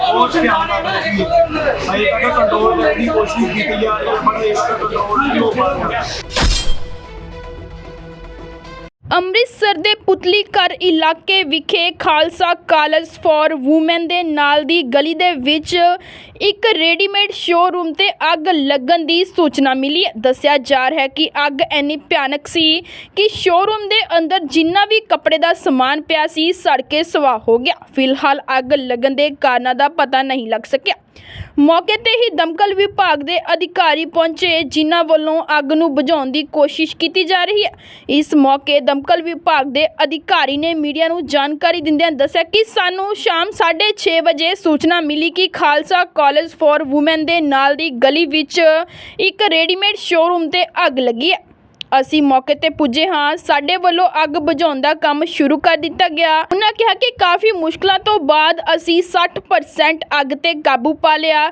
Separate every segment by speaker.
Speaker 1: ਉਹ ਧਿਆਨ ਨਾਲ ਰੱਖੀਏ ਅਜੇ ਤੱਕ ਕੰਟਰੋਲ ਕਰਨ ਦੀ ਕੋਸ਼ਿਸ਼ ਕੀਤੀ ਜਾ ਰਹੀ ਹੈ, ਪਰ ਅਜੇ ਕੰਟਰੋਲ ਨਹੀਂ ਹੋ ਪਾ ਰਿਹਾ।
Speaker 2: ਅੰਮ੍ਰਿਤਸਰ ਦੇ ਪੁਤਲੀ ਘਰ ਇਲਾਕੇ ਵਿਖੇ ਖਾਲਸਾ ਕਾਲਜ ਫਾਰ ਔਮਨ ਦੇ ਨਾਲ ਦੀ ਗਲੀ ਦੇ ਵਿੱਚ ਇੱਕ ਰੈਡੀਮੇਡ ਸ਼ੋਅਰੂਮ ਤੇ ਅੱਗ ਲੱਗਣ ਦੀ ਸੂਚਨਾ ਮਿਲੀ। ਹੈ ਦੱਸਿਆ ਜਾ ਰਿਹਾ ਹੈ ਕਿ ਅੱਗ ਇੰਨੀ ਭਿਆਨਕ ਸੀ ਕਿ ਸ਼ੋਅਰੂਮ ਦੇ ਅੰਦਰ ਜਿੰਨਾ ਵੀ ਕੱਪੜੇ ਦਾ ਸਮਾਨ ਪਿਆ ਸੀ, ਸੜ ਕੇ ਸਵਾਹ ਹੋ ਗਿਆ। ਫਿਲਹਾਲ ਅੱਗ ਲੱਗਣ ਦੇ ਕਾਰਨਾਂ ਦਾ ਪਤਾ ਨਹੀਂ ਲੱਗ ਸਕਿਆ। ਮੌਕੇ ਤੇ ਹੀ ਦਮਕਲ ਵਿਭਾਗ ਦੇ ਅਧਿਕਾਰੀ ਪਹੁੰਚੇ, ਜਿਨ੍ਹਾਂ ਵੱਲੋਂ ਅੱਗ ਨੂੰ ਬੁਝਾਉਣ ਦੀ ਕੋਸ਼ਿਸ਼ ਕੀਤੀ ਜਾ ਰਹੀ ਹੈ। ਇਸ ਮੌਕੇ ਦਮਕਲ ਵਿਭਾਗ ਦੇ ਅਧਿਕਾਰੀ ਨੇ ਮੀਡੀਆ ਨੂੰ ਜਾਣਕਾਰੀ ਦਿੰਦਿਆਂ ਦੱਸਿਆ ਕਿ ਸਾਨੂੰ ਸ਼ਾਮ 6:30 ਵਜੇ ਸੂਚਨਾ ਮਿਲੀ ਕਿ ਖਾਲਸਾ ਕਾਲਜ ਫਾਰ ਔਮਨ ਦੇ ਨਾਲ ਦੀ ਗਲੀ ਵਿੱਚ ਇੱਕ ਰੈਡੀਮੇਡ ਸ਼ੋਰੂਮ ਤੇ ਅੱਗ ਲੱਗੀ ਹੈ। ਅਸੀਂ ਮੌਕੇ ਤੇ ਪੁੱਜੇ ਹਾਂ। ਸਾਡੇ ਵੱਲੋਂ ਅੱਗ ਬੁਝਾਉਣ ਦਾ ਕੰਮ ਸ਼ੁਰੂ ਕਰ ਦਿੱਤਾ ਗਿਆ। ਉਹਨਾਂ ਕਿਹਾ ਕਿ ਕਾਫੀ ਮੁਸ਼ਕਲਾਂ ਤੋਂ ਬਾਅਦ ਅਸੀਂ 60% ਅੱਗ ਤੇ ਕਾਬੂ ਪਾ ਲਿਆ।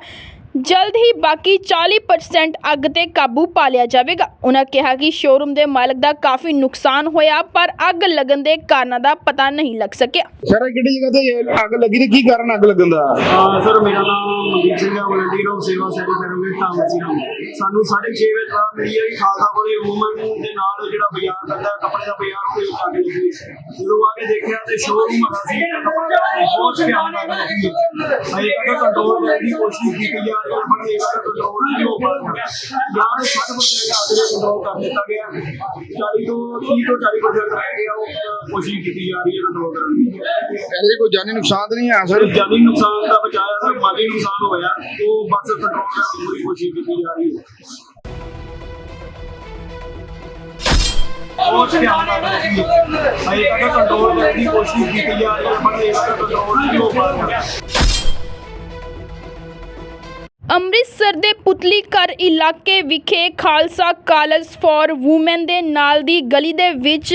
Speaker 2: ਜਲਦ ਹੀ ਬਾਕੀ 40% ਅੱਗ ਤੇ ਕਾਬੂ ਪਾ ਲਿਆ ਜਾਵੇਗਾ। ਉਹਨਾਂ ਕਿਹਾ ਕਿ ਸ਼ੋਰੂਮ ਦੇ ਮਾਲਕ ਦਾ ਕਾਫੀ ਨੁਕਸਾਨ ਹੋਇਆ ਪਰ ਅੱਗ ਲੱਗਣ ਦੇ ਕਾਰਨਾਂ ਦਾ ਪਤਾ ਨਹੀਂ ਲੱਗ ਸਕਿਆ।
Speaker 3: ਸਰ ਇਹ ਕਿਹੜੀ ਜਗ੍ਹਾ ਤੇ ਇਹ ਅੱਗ ਲੱਗੀ ਤੇ ਕੀ ਕਾਰਨ ਅੱਗ ਲੱਗਣ ਦਾ?
Speaker 1: ਹਾਂ ਸਰ ਮੇਰਾ ਨਾਮ ਮਨਦੀਪ ਸਿੰਘ ਹੈ ਵਲੰਟੀਅਰ ਆਫ ਸੇਵਾ ਸੈਕਟਰੀ ਕਰੋਗੇ ਤਾਮਸੀ ਰਾਮ ਸਾਨੂੰ 6:30 ਵਜੇ ਤੱਕ ਮਿਲੀ ਹੈ ਕਿ ਖਾਲਸਾ ਕੋਲੇ ਵੂਮਨ ਦੇ ਨਾਲ ਜਿਹੜਾ ਬਾਜ਼ਾਰ ਕਰਦਾ ਹੈ, ਕੱਪੜੇ ਦਾ ਬਾਜ਼ਾਰ ਉਹਦੇ ਵਿੱਚ ਅੱਗ ਲੱਗੀ। ਜਦੋਂ ਆ ਕੇ ਦੇਖਿਆ ਤੇ ਸ਼ੋਰੂਮ ਹੈਗਾ ਸੀ ਬਹੁਤ ਨਾਲ ਰੱਖੀਏ ਅਜੇ ਤੱਕ ਕੰਟਰੋਲ ਕਰਨ ਦੀ ਕੋਸ਼ਿਸ਼ ਕੀਤੀ ਜਾ ਰਹੀ ਹੈ ਪਰ ਅਜੇ ਕੰਟਰੋਲ ਕਰ ਦਿੱਤਾ ਗਿਆ 40 ਤੋਂ 30 ਤੋਂ 40% ਰਹਿ ਗਿਆ ਉਹ ਕੋਸ਼ਿਸ਼ ਕੀਤੀ ਜਾ ਰਹੀ ਹੈ ਕੰਟਰੋਲ ਕਰਨ ਦੀ
Speaker 3: ਇਹਦੇ ਕੋਈ ਜਾਨੀ ਨੁਕਸਾਨ ਤਾਂ ਨਹੀਂ ਆ ਸਰ?
Speaker 1: ਜਾਨੀ ਨੁਕਸਾਨ ਦਾ ਬਚਾਇਆ ਸਰ ਮਾਲੀ ਨੁਕਸਾਨ ਹੋਇਆ, ਉਹ ਬਸ ਕੰਟਰੋਲ ਕਰਨ ਦੀ ਕੋਸ਼ਿਸ਼ ਕੀਤੀ ਜਾ ਰਹੀ ਹੈ। ਉਹ ਧਿਆਨ ਨਾਲ ਰੱਖੀਏ। ਅਜੇ ਤੱਕ ਕੰਟਰੋਲ ਕਰਨ ਦੀ ਕੋਸ਼ਿਸ਼ ਕੀਤੀ ਜਾ ਰਹੀ ਹੈ, ਪਰ ਅਜੇ ਕੰਟਰੋਲ ਨਹੀਂ ਹੋ ਪਾ ਰਿਹਾ।
Speaker 2: ਅੰਮ੍ਰਿਤਸਰ ਦੇ ਪੁਤਲੀ ਘਰ ਇਲਾਕੇ ਵਿਖੇ ਖਾਲਸਾ ਕਾਲਜ ਫਾਰ ਵੂਮੈਨ ਦੇ ਨਾਲ ਦੀ ਗਲੀ ਦੇ ਵਿੱਚ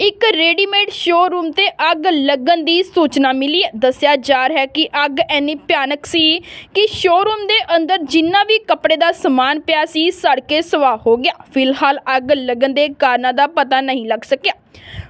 Speaker 2: ਇੱਕ ਰੈਡੀਮੇਡ ਸ਼ੋਅਰੂਮ ਤੇ ਅੱਗ ਲੱਗਣ ਦੀ ਸੂਚਨਾ ਮਿਲੀ। ਹੈ ਦੱਸਿਆ ਜਾ ਰਿਹਾ ਹੈ ਕਿ ਅੱਗ ਇੰਨੀ ਭਿਆਨਕ ਸੀ ਕਿ ਸ਼ੋਅਰੂਮ ਦੇ ਅੰਦਰ ਜਿੰਨਾ ਵੀ ਕੱਪੜੇ ਦਾ ਸਮਾਨ ਪਿਆ ਸੀ, ਸੜ ਕੇ ਸਵਾਹ ਹੋ ਗਿਆ। ਫਿਲਹਾਲ ਅੱਗ ਲੱਗਣ ਦੇ ਕਾਰਨਾਂ ਦਾ ਪਤਾ ਨਹੀਂ ਲੱਗ ਸਕਿਆ।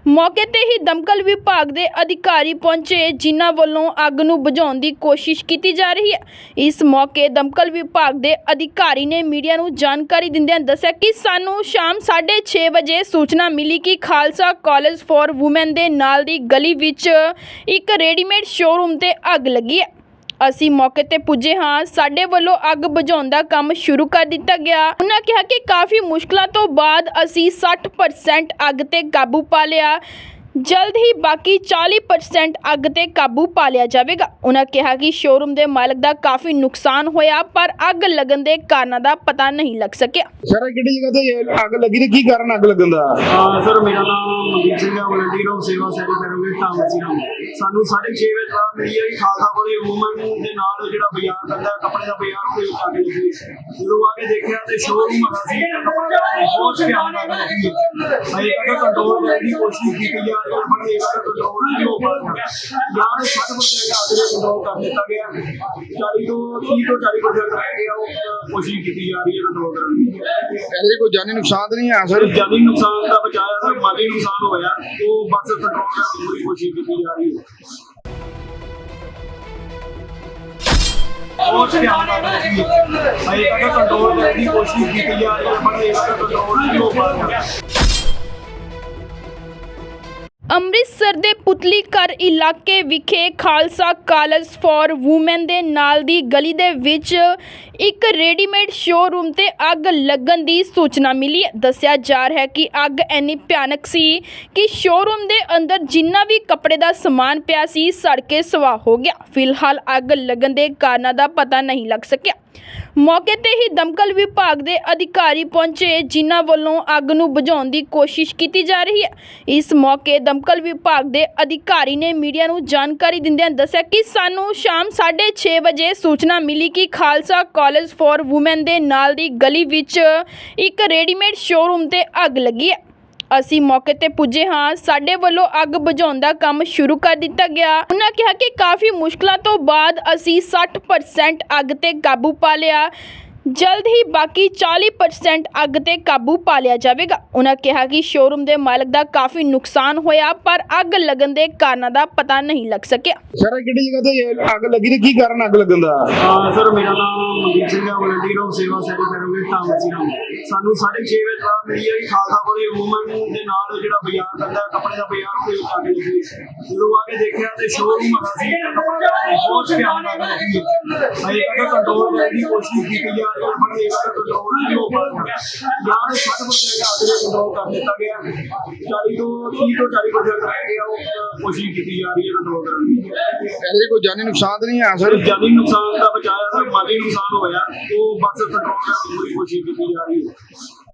Speaker 2: ਮੌਕੇ ਤੇ ਹੀ ਦਮਕਲ ਵਿਭਾਗ ਦੇ ਅਧਿਕਾਰੀ ਪਹੁੰਚੇ, ਜਿਨ੍ਹਾਂ ਵੱਲੋਂ ਅੱਗ ਨੂੰ ਬੁਝਾਉਣ ਦੀ ਕੋਸ਼ਿਸ਼ ਕੀਤੀ ਜਾ ਰਹੀ ਹੈ। ਇਸ ਮੌਕੇ ਦਮਕਲ ਵਿਭਾਗ ਦੇ ਅਧਿਕਾਰੀ ਨੇ ਮੀਡੀਆ ਨੂੰ ਜਾਣਕਾਰੀ ਦਿੰਦਿਆਂ ਦੱਸਿਆ ਕਿ ਸਾਨੂੰ ਸ਼ਾਮ 6:30 ਵਜੇ ਸੂਚਨਾ ਮਿਲੀ ਕਿ ਖਾਲਸਾ ਕਾਲਜ ਫਾਰ ਔਮਨ ਦੇ ਨਾਲ ਦੀ ਗਲੀ ਵਿੱਚ ਇੱਕ ਰੈਡੀਮੇਡ ਸ਼ੋਰੂਮ ਤੇ ਅੱਗ ਲੱਗੀ ਹੈ। ਅਸੀਂ ਮੌਕੇ ਤੇ ਪੁੱਜੇ ਹਾਂ। ਸਾਡੇ ਵੱਲੋਂ ਅੱਗ ਬੁਝਾਉਣ ਦਾ ਕੰਮ ਸ਼ੁਰੂ ਕਰ ਦਿੱਤਾ ਗਿਆ। ਉਹਨਾਂ ਕਿਹਾ ਕਿ ਕਾਫੀ ਮੁਸ਼ਕਲਾਂ ਤੋਂ ਬਾਅਦ ਅਸੀਂ 60% ਅੱਗ ਤੇ ਕਾਬੂ ਪਾ ਲਿਆ। ਜਲਦ ਹੀ ਬਾਕੀ 40% ਅੱਗ ਤੇ ਕਾਬੂ ਪਾ ਲਿਆ ਜਾਵੇਗਾ। ਉਹਨਾਂ ਕਿਹਾ ਕਿ ਸ਼ੋਰੂਮ ਦੇ ਮਾਲਕ ਦਾ ਕਾਫੀ ਨੁਕਸਾਨ ਹੋਇਆ ਪਰ ਅੱਗ ਲੱਗਣ ਦੇ ਕਾਰਨਾਂ ਦਾ ਪਤਾ ਨਹੀਂ ਲੱਗ ਸਕਿਆ।
Speaker 3: ਸਰ ਇਹ ਕਿਹੜੀ ਜਗ੍ਹਾ ਤੇ ਇਹ ਅੱਗ ਲੱਗੀ ਤੇ ਕੀ ਕਾਰਨ ਅੱਗ ਲੱਗਣ ਦਾ?
Speaker 1: ਹਾਂ ਸਰ ਮੇਰਾ ਨਾਮ ਮਨਦੀਪ ਸਿੰਘ ਹੈ। ਵਲੰਟੀਅਰ ਆਫ ਸੇਵਾ ਸੈਕਟਰੀ ਕਰੋਗੇ ਤਾਮਸੀ ਰਾਮ ਸਾਨੂੰ 6:30 ਵਜੇ ਤੱਕ ਮਿਲੀ ਹੈ ਕਿ ਖਾਲਸਾ ਕੋਲੇ ਵੂਮਨ ਦੇ ਨਾਲ ਜਿਹੜਾ ਬਾਜ਼ਾਰ ਕਰਦਾ ਹੈ, ਕੱਪੜੇ ਦਾ ਬਾਜ਼ਾਰ ਉਹਦੇ ਵਿੱਚ ਅੱਗ ਲੱਗੀ। ਜਦੋਂ ਆ ਕੇ ਦੇਖਿਆ ਤੇ ਸ਼ੋਰੂਮ ਹੈਗਾ ਸੀ ਕੱਪੜੇ ਦਾ ਬਹੁਤ ਧਿਆਨ ਨਾਲ ਅਜੇ ਤੱਕ ਕੰਟਰੋਲ ਕਰਨ ਦੀ ਕੋਸ਼ਿਸ਼ ਕੀਤੀ ਹੈ ਪਰ ਅਜੇ ਤੱਕ ਕੰਟਰੋਲ ਨਹੀਂ ਹੋ ਪਾ ਰਿਹਾ ਜਾਂ 60% ਅੱਗ ਦੇ ਕੰਟਰੋਲ ਕਰ ਦਿੱਤਾ ਗਿਆ 40 ਤੋਂ 30 ਤੋਂ 40% ਰਹਿ ਗਿਆ ਉਹ ਕੋਸ਼ਿਸ਼ ਕੀਤੀ ਜਾ ਰਹੀ ਹੈ ਕੰਟਰੋਲ ਕਰਨ ਦੀ
Speaker 3: ਇਹਦੇ ਕੋਈ ਜਾਨੀ ਨੁਕਸਾਨ ਤਾਂ ਨਹੀਂ ਆ
Speaker 1: ਸਰ? ਜਾਨੀ ਨੁਕਸਾਨ ਦਾ ਬਚਾਇਆ ਸਰ, ਮਾਲੀ ਨੁਕਸਾਨ ਹੋਇਆ। ਉਹ ਬਸ ਕੰਟਰੋਲ ਕਰਨ ਦੀ ਕੋਸ਼ਿਸ਼ ਕੀਤੀ ਜਾ ਰਹੀ ਹੈ। ਉਹ ਧਿਆਨ ਨਾਲ ਰੱਖੀਏ ਅਜੇ ਕੰਟਰੋਲ ਕਰਨ ਦੀ ਕੋਸ਼ਿਸ਼ ਕੀਤੀ ਜਾ ਰਹੀ ਹੈ, ਪਰ ਅਜੇ ਕੰਟਰੋਲ ਨਹੀਂ ਹੋ ਪਾ ਰਿਹਾ।
Speaker 2: ਅੰਮ੍ਰਿਤਸਰ ਦੇ ਪੁਤਲੀ ਘਰ ਇਲਾਕੇ ਵਿਖੇ ਖਾਲਸਾ ਕਾਲਜ ਫਾਰ ਔਮਨ ਦੇ ਨਾਲ ਦੀ ਗਲੀ ਦੇ ਵਿੱਚ ਇੱਕ ਰੈਡੀਮੇਡ ਸ਼ੋਰੂਮ ਤੇ ਅੱਗ ਲੱਗਣ ਦੀ ਸੂਚਨਾ ਮਿਲੀ। ਹੈ ਦੱਸਿਆ ਜਾ ਰਿਹਾ ਹੈ ਕਿ ਅੱਗ ਇੰਨੀ ਭਿਆਨਕ ਸੀ ਕਿ ਸ਼ੋਰੂਮ ਦੇ ਅੰਦਰ ਜਿੰਨਾ ਵੀ ਕੱਪੜੇ ਦਾ ਸਮਾਨ ਪਿਆ ਸੀ, ਸੜ ਕੇ ਸਵਾਹ ਹੋ ਗਿਆ। ਫਿਲਹਾਲ ਅੱਗ ਲੱਗਣ ਦੇ ਕਾਰਨਾਂ ਦਾ ਪਤਾ ਨਹੀਂ ਲੱਗ ਸਕਿਆ। ਮੌਕੇ ਤੇ ਹੀ ਦਮਕਲ ਵਿਭਾਗ ਦੇ ਅਧਿਕਾਰੀ ਪਹੁੰਚੇ, ਜਿਨ੍ਹਾਂ ਵੱਲੋਂ ਅੱਗ ਨੂੰ ਬੁਝਾਉਣ ਦੀ ਕੋਸ਼ਿਸ਼ ਕੀਤੀ ਜਾ ਰਹੀ ਹੈ। ਇਸ ਮੌਕੇ ਦਮਕਲ ਵਿਭਾਗ ਦੇ ਅਧਿਕਾਰੀ ਨੇ ਮੀਡੀਆ ਨੂੰ ਜਾਣਕਾਰੀ ਦਿੰਦਿਆਂ ਦੱਸਿਆ ਕਿ ਸਾਨੂੰ ਸ਼ਾਮ 6:30 ਵਜੇ ਸੂਚਨਾ ਮਿਲੀ ਕਿ ਖਾਲਸਾ ਕਾਲਜ ਫਾਰ ਔਮਨ ਦੇ ਨਾਲ ਦੀ ਗਲੀ ਵਿੱਚ ਇੱਕ ਰੈਡੀਮੇਡ ਸ਼ੋਰੂਮ ਤੇ ਅੱਗ ਲੱਗੀ ਹੈ। ਅਸੀਂ ਮੌਕੇ ਤੇ ਪੁੱਜੇ ਹਾਂ। ਸਾਡੇ ਵੱਲੋਂ ਅੱਗ ਬੁਝਾਉਣ ਦਾ ਕੰਮ ਸ਼ੁਰੂ ਕਰ ਦਿੱਤਾ ਗਿਆ। ਉਹਨਾਂ ਕਿਹਾ ਕਿ ਕਾਫੀ ਮੁਸ਼ਕਲਾਂ ਤੋਂ ਬਾਅਦ ਅਸੀਂ 60% ਅੱਗ ਤੇ ਕਾਬੂ ਪਾ ਲਿਆ। ਜਲਦ ਹੀ ਬਾਕੀ 40% ਅੱਗ ਤੇ ਕਾਬੂ ਪਾ ਲਿਆ ਜਾਵੇਗਾ। ਉਹਨਾਂ ਕਿਹਾ ਕਿ ਸ਼ੋਰੂਮ ਦੇ ਮਾਲਕ ਦਾ ਕਾਫੀ ਨੁਕਸਾਨ ਹੋਇਆ ਪਰ ਅੱਗ ਲੱਗਣ ਦੇ ਕਾਰਨਾਂ ਦਾ ਪਤਾ ਨਹੀਂ ਲੱਗ ਸਕਿਆ।
Speaker 3: ਸਰ ਇਹ ਕਿਹੜੀ ਜਗ੍ਹਾ ਤੇ ਇਹ ਅੱਗ ਲੱਗੀ ਤੇ ਕੀ ਕਾਰਨ ਅੱਗ ਲੱਗਣ ਦਾ?
Speaker 1: ਹਾਂ ਸਰ ਮੇਰਾ ਨਾਮ ਮਨਦੀਪ ਸਿੰਘ ਹੈ ਵਲੰਟੀਅਰ ਆਫ ਸੇਵਾ ਸੈਕਟਰੀ ਕਰੋਗੇ ਧਾਮਸੀ ਰਾਮ ਸਾਨੂੰ 6:30 ਵਜੇ ਤੱਕ ਮਿਲੀ ਹੈ ਖਾਲਸਾ ਕੋਲੇ ਵੂਮਨ ਦੇ ਨਾਲ ਜਿਹੜਾ ਬਾਜ਼ਾਰ ਹੈ, ਕੱਪੜੇ ਦਾ ਬਾਜ਼ਾਰ ਵਿੱਚ ਆ ਜਦੋਂ ਆ ਕੇ ਦੇਖਿਆ ਤੇ ਸ਼ੋਰੂਮ ਹੈਗਾ ਸੀ ਕੱਪੜੇ ਦਾ ਬਹੁਤ ਧਿਆਨ ਅਜੇ ਤੱਕ ਕੰਟਰੋਲ ਕਰਨ ਦੀ ਕੋਸ਼ਿਸ਼ ਕੀਤੀ ਕੰਟਰੋਲ ਯਾਰ 60% ਅੱਗ ਦੇ ਕੰਟਰੋਲ ਕਰ ਦਿੱਤਾ ਗਿਆ 40 ਤੋਂ 30 ਤੋਂ 40% ਰਹਿ ਗਿਆ ਉਹ ਕੋਸ਼ਿਸ਼ ਕੀਤੀ ਜਾ ਰਹੀ ਹੈ ਕੰਟਰੋਲ ਕਰਨ ਦੀ
Speaker 3: ਇਹਦੇ ਕੋਈ ਜਾਨੀ ਨੁਕਸਾਨ ਤਾਂ ਨਹੀਂ ਆ
Speaker 1: ਸਰ? ਜਾਨੀ ਨੁਕਸਾਨ ਦਾ ਬਚਾਇਆ ਸਰ, ਮਾਲੀ ਨੁਕਸਾਨ ਹੋਇਆ। ਉਹ ਬਸ ਕੰਟਰੋਲ ਕਰਨ ਦੀ ਕੋਸ਼ਿਸ਼ ਕੀਤੀ ਜਾ ਰਹੀ ਹੈ।